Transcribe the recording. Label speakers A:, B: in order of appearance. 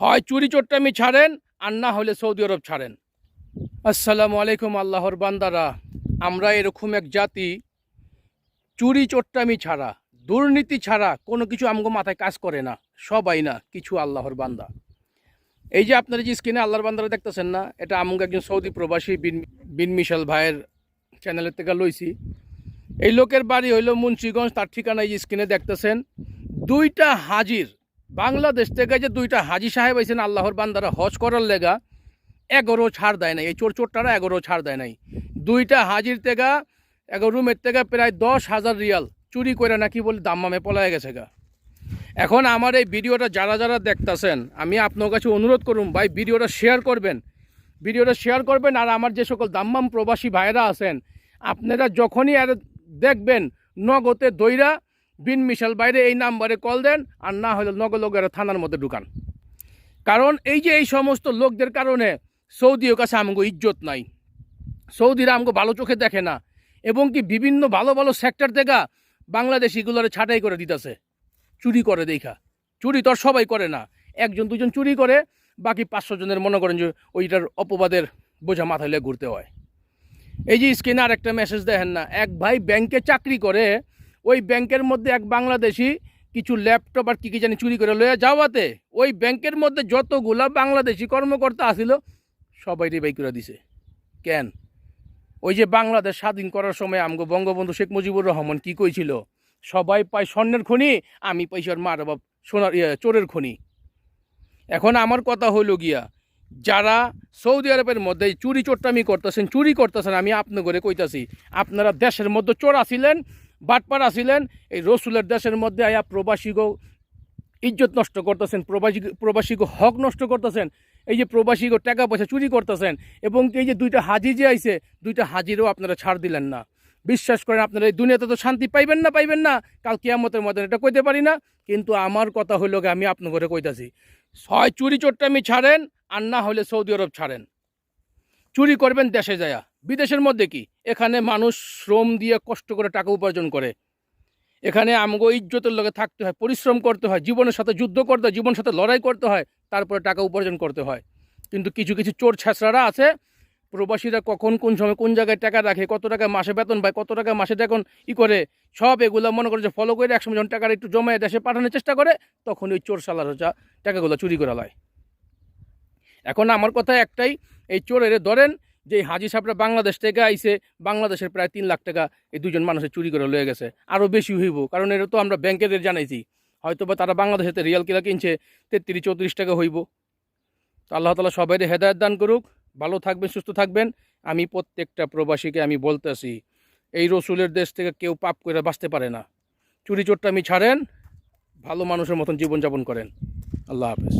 A: হয় চুরি চোট্টামি ছাড়েন, আর না হলে সৌদি আরব ছাড়েন। আসসালামু আলাইকুম আল্লাহর বান্দারা, আমরা এরকম এক জাতি, চুরি চোট্টামি ছাড়া, দুর্নীতি ছাড়া কোনো কিছু আমগো মাথায় কাজ করে না, সবাই না, কিছু আল্লাহর বান্দা। এই যে আপনারা যে স্ক্রিনে আল্লাহর বান্দারা দেখতেছেন না, এটা আমগো একজন সৌদি প্রবাসী বিন বিন মিশাল ভাইয়ের চ্যানেলের থেকে লইছি। এই লোকের বাড়ি হইল মুন্সিগঞ্জ, তার ঠিকানা এই স্ক্রিনে দেখতেছেন, দুইটা হাজির বাংলাদেশ থেকে যে দুইটা হাজি সাহেব আইছেন আল্লাহর বান্দারা হজ করার লেগা, এগারো ছাড় দেয় নাই। এই চোর চোরটারা এগারো ছাড় দেয় নাই। দুইটা হাজির থেকে, এগারো রুমের থেকে প্রায় দশ হাজার রিয়াল চুরি করে নাকি বলে দাম্মামে পলায় গেছে গা। এখন আমার এই ভিডিওটা যারা যারা দেখতাছেন, আমি আপনার কাছে অনুরোধ করুন ভাই, ভিডিওটা শেয়ার করবেন। ভিডিওটা শেয়ার করবেন আর আমার যে সকল দাম্মাম প্রবাসী ভাইরা আছেন, আপনারা যখনই আর দেখবেন, নগদে দইরা বিন মিশাল বাইরে এই নাম্বারে কল দেন আর না হলে নগলগের থানার মধ্যে ঢুকান। কারণ এই যে এই সমস্ত লোকদের কারণে সৌদিও কাছে আমগো ইজ্জত নাই। সৌদিরা আমগো ভালো চোখে দেখে না এবং কি বিভিন্ন ভালো ভালো সেক্টর থেকে বাংলাদেশিগুলোরে ছাঁটাই করে দিতেছে। চুরি করে দেখা। চুরি তো সবাই করে না। একজন দুজন চুরি করে, বাকি পাঁচশো জনের মনে করেন যে ওইটার অপবাদের বোঝা মাথায় ঘুরতে হয়। এই যে স্ক্রিনে আর একটা মেসেজ দেখেন না, এক ভাই ব্যাংকে চাকরি করে ওই ব্যাংকের মধ্যে এক বাংলাদেশি কিছু ল্যাপটপ আর কী কী জানি চুরি করে লয়ে যাওয়াতে ওই ব্যাংকের মধ্যে যতগুলা বাংলাদেশি কর্মকর্তা আসিল সবাই রিবাই করে দিছে। কেন? ওই যে বাংলাদেশ স্বাধীন করার সময় আমগো বঙ্গবন্ধু শেখ মুজিবুর রহমান কি কইছিল? সবাই পায় স্বর্ণের খনি আমি আর মার বাপ সোনার ইয়ে, চোরের খনি। এখন আমার কথা হইল গিয়া যারা সৌদি আরবের মধ্যে চুরি চোট্টামি করতেছেন চুরি করতেছেন আমি আপনার করে কইতাছি আপনারা দেশের মধ্যে চোর আসিলেন বাটপার আসিলেন এই রসুলের দেশের মধ্যে আয়া প্রবাসীগো ইজ্জত নষ্ট করতেছেন, প্রবাসী, প্রবাসীগো হক নষ্ট করতেছেন, এই যে প্রবাসীগো টাকা পয়সা চুরি করতেছেন, এবং এই যে দুইটা হাজি যে আইছে, দুইটা হাজিরও আপনারা ছাড় দিলেন না। বিশ্বাস করেন, আপনারা এই দুনিয়াতে তো শান্তি পাইবেন না পাইবেন না, কাল কিয়ামতের মধ্যে এটা কইতে পারি না, কিন্তু আমার কথা হইল আমি আপনার ঘরে কইতাছি, ছয় চুরি চোরটা আমি ছাড়েন, আর না হলে সৌদি আরব ছাড়েন। চুরি করবেন দেশে যায়া। বিদেশের মধ্যে কি? এখানে মানুষ শ্রম দিয়ে কষ্ট করে টাকা উপার্জন করে। এখানে আমগো ইজ্জতের লগে থাকতে হয়, পরিশ্রম করতে হয়, জীবনের সাথে যুদ্ধ করতে হয়, জীবনের সাথে লড়াই করতে হয়, তারপরে টাকা উপার্জন করতে হয়। কিন্তু কিছু কিছু চোর ছেঁচড়ারা আছে, প্রবাসীরা কখন কোন সময় কোন জায়গায় টাকা রাখে, কত টাকা মাসে বেতন পায়, কত টাকা মাসে এখন ই করে, সব এগুলো মনে করে যে ফলো করে একসময় যখন টাকাটা একটু জমায় দেশে পাঠানোর চেষ্টা করে, তখন ওই চোর সালার হচ্ছে টাকাগুলো চুরি করা লয়। এখন আমার কথা একটাই, এই চোরের ধরেন যে হাজি সাহেবরা বাংলাদেশ থেকে আইসে বাংলাদেশের প্রায় তিন লাখ টাকা এই দুজন মানুষের চুরি করে লয়ে গেছে। আরও বেশি হইব, কারণ এটা তো আমরা ব্যাংকের জানাইছি। হয়তো বা তারা বাংলাদেশেতে রিয়াল কিলা কিনছে, তেত্রিশ, চৌত্রিশ টাকা হইব। তো আল্লাহ তালা সবাই হেদায়ত দান করুক, ভালো থাকবেন, সুস্থ থাকবেন। আমি প্রত্যেকটা প্রবাসীকে আমি বলতেছি, এই রসুলের দেশ থেকে কেউ পাপ করে বাঁচতে পারে না। চুরি চোরটা আমি ছাড়েন, ভালো মানুষের মতন জীবনযাপন করেন। আল্লাহ হাফেজ।